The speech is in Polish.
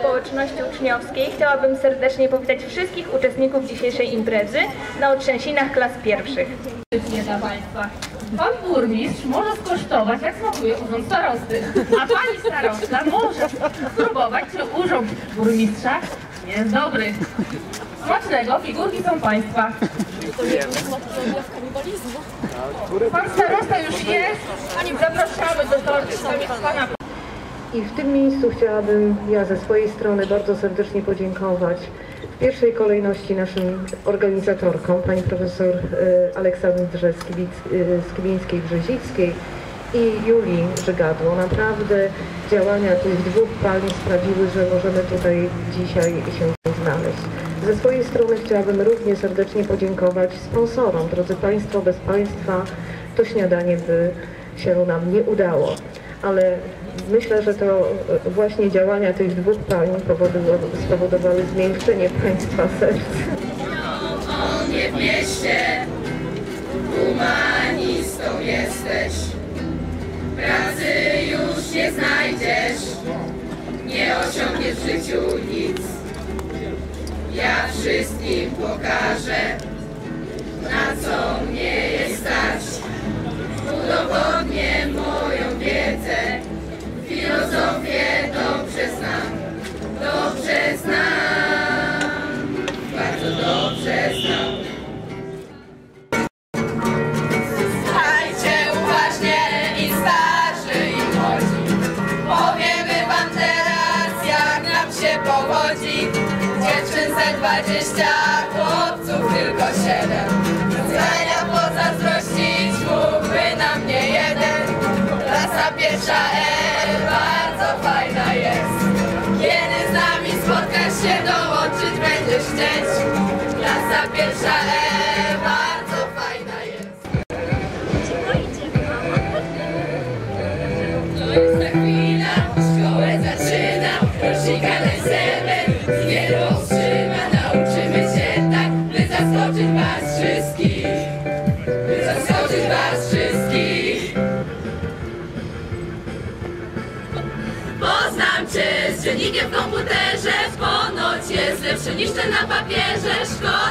społeczności uczniowskiej chciałabym serdecznie powitać wszystkich uczestników dzisiejszej imprezy na otrzęsinach klas pierwszych. Państwa. Pan burmistrz może skosztować, jak smakuje urząd starosty, a Pani starosta może spróbować, czy urząd burmistrza jest dobry. Smacznego, figurki są Państwa. Pan starosta już jest, zapraszamy do towarzystwa Pana. I w tym miejscu chciałabym ja ze swojej strony bardzo serdecznie podziękować w pierwszej kolejności naszym organizatorkom, pani profesor e, Aleksandrze e, Skibińskiej-Brzezickiej i Julii Żygadło. Naprawdę działania tych dwóch pań sprawiły, że możemy tutaj dzisiaj się znaleźć. Ze swojej strony chciałabym równie serdecznie podziękować sponsorom. Drodzy Państwo, bez Państwa to śniadanie by się nam nie udało. Ale myślę, że to e, właśnie działania tych dwóch pań powodowały, spowodowały zmiękczenie Państwa serc. nie w mieście, humanistą jesteś. Pracy już nie znajdziesz, nie osiągniesz w życiu nic. Ja wszystkim pokażę, na co mnie powodzi. Dziewczyn dwadzieścia, chłopców tylko siedem. Zdania pozazdrościć mógłby na mnie jeden. Klasa pierwsza E bardzo fajna jest. Kiedy z nami spotkasz się, dołączyć będziesz chcieć. Klasa pierwsza E bardzo fajna jest. Cię z dziennikiem w komputerze, ponoć jest lepszy niż ten na papierze, szkoda,